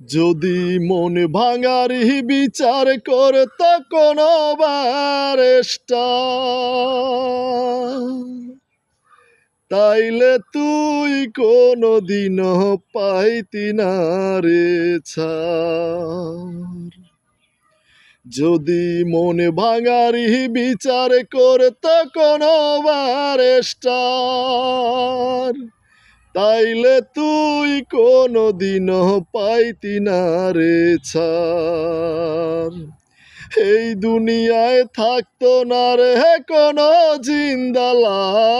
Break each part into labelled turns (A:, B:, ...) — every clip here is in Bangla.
A: যদি মন ভাঙারি বিচার করত কোনো তাইলে তুই কোনো দিন পাইতি না রে যদি মন ভাঙারি বিচার করত কোনো বারেস্টার তাইলে তুই কোনো দিন পাইতি না রে এই দুনিয়ায় থাকতো না রে কোনো জিন্দালাস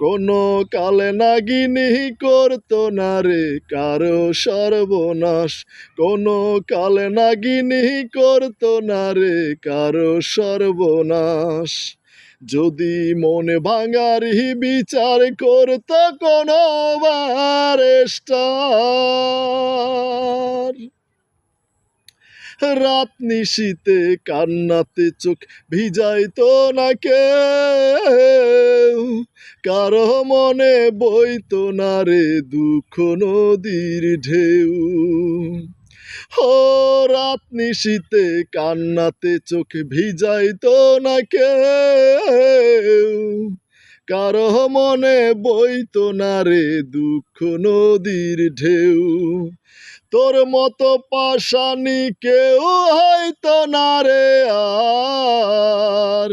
A: কোনো কালে নাগিনি করতো না রে কারও সর্বনাশ। কোনো কালে নাগিনি করতো না রে কারও সর্বনাশ। যদি মনে ভাঙারি বিচার করতো কোনো রাত নিশীতে কান্নাতে চোখ ভিজাইতো না কেউ। কারও মনে বইতো না রে দুঃখ নদীর ঢেউ। ও রাত নিশীতে কান্নাতে চোখ ভিজাইতো না কেউ। কারও মনে বইতো না রে দুঃখ নদীর ঢেউ। তোর মতো পাশানি কেউ হয়তো না রে আর।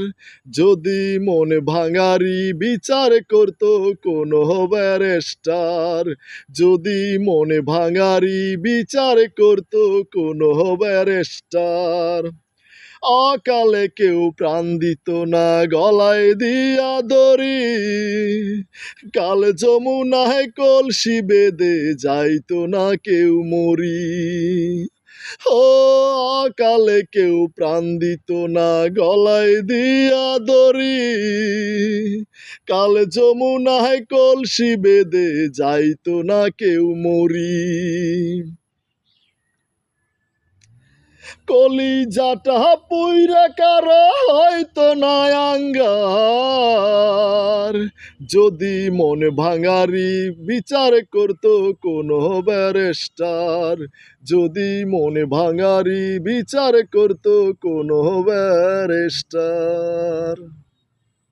A: যদি মন ভাঙারি বিচার করত কোনো ব্যারেস্টার যদি মন ভাঙারি বিচার করত কোনো ব্যারেস্টার অকালে কেউ প্রাণ দিত না, গলায় দিয়া দড়ি। কাল যমুনায় কলসি বেদে যাইতো না কেউ মরি ও অকালে কেউ প্রাণ দিত না, গলায় দিয়া দড়ি। কাল যমুনায় কলসি বেদে যাইতো না কেউ মরি। কলি জাটা পুইরা কারও হয়তো নায়াঙ্গার যদি মন ভাঙারি বিচার করত কোনো ব্যারেস্টার। যদি মন ভাঙারি বিচার করত কোনো ব্যারেস্টার।